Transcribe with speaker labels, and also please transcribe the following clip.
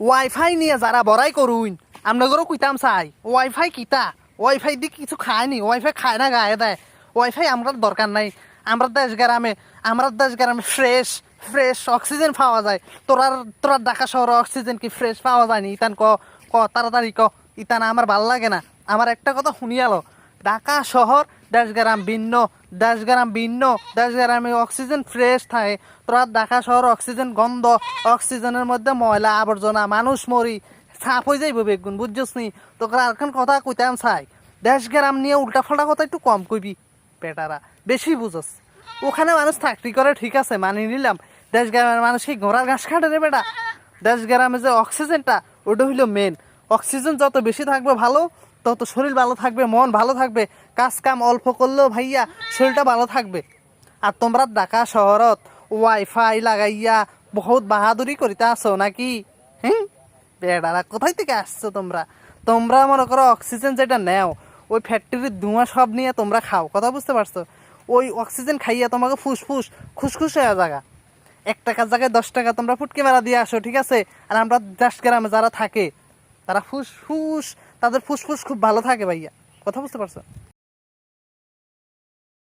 Speaker 1: Wifi নিয়ে যারা বড়াই করুন আপনাদেরও কইতাম, চাই ওয়াইফাই কিতা? ওয়াইফাই দিয়ে কিছু খায়নি ওয়াইফাই খায় না গায়ে দেয়। ওয়াইফাই আমরা দরকার নাই। আমরা দেশ গ্রামে আমরা দেশ গ্রামে ফ্রেশ ফ্রেশ অক্সিজেন পাওয়া যায়। তোরার তোরার ঢাকা শহরে অক্সিজেন কি ফ্রেশ পাওয়া যায়নি ইতান ক ক, তাড়াতাড়ি ক। ইতান আমার ভালো লাগে না। আমার একটা কথা শুনিয়ালো ঢাকা শহর দেশগ্রাম ভিন্ন, দশ গ্রাম ভিন্ন দেশগ্রামে অক্সিজেন ফ্রেশ থাকে। তোরা ঢাকা শহর অক্সিজেন গন্ধ অক্সিজেনের মধ্যে ময়লা আবর্জনা, মানুষ মরি, সাফ হয়ে যাইব বেগুন, বুঝছিস নি? তোকে আর কথা কইতাম চাই দেশগ্রাম নিয়ে উল্টা ফাল্টা কথা একটু কম কইবি পেটারা বেশি বুঝস ওখানে মানুষ চাকরি করে, ঠিক আছে মানিয়ে নিলাম। দেশগ্রামের মানুষ কি ঘোড়ার ঘাস কাটে রে বেটা? দেশগ্রামে যে অক্সিজেনটা ওটা হইল মেন অক্সিজেন যত বেশি থাকবে ভালো তত শরীর ভালো থাকবে, মন ভালো থাকবে, কাজ কাম অল্প করলেও ভাইয়া শরীরটা ভালো থাকবে। আর তোমরা ঢাকা শহরত ওয়াইফাই লাগাইয়া বহুত বাহাদুরি করিতে আসো নাকি? হ্যাঁ বেড়ারা, কোথায় থেকে আসছো তোমরা? তোমরা মনে করো অক্সিজেন যেটা নেও, ওই ফ্যাক্টরির ধোঁয়া সব নিয়ে তোমরা খাও, কথা বুঝতে পারছ? ওই অক্সিজেন খাইয়া তোমাকে ফুসফুস, খুসখুস হয়ে জায়গা এক টাকার জায়গায় দশ টাকা তোমরা ফুটকে মেলা দিয়ে আসো, ঠিক আছে? আর আমরা দেশ গ্রামে যারা থাকে, তারা ফুসফুস তাদের ফুসফুস খুব ভালো থাকে ভাইয়া। কথা বুঝতে পারছ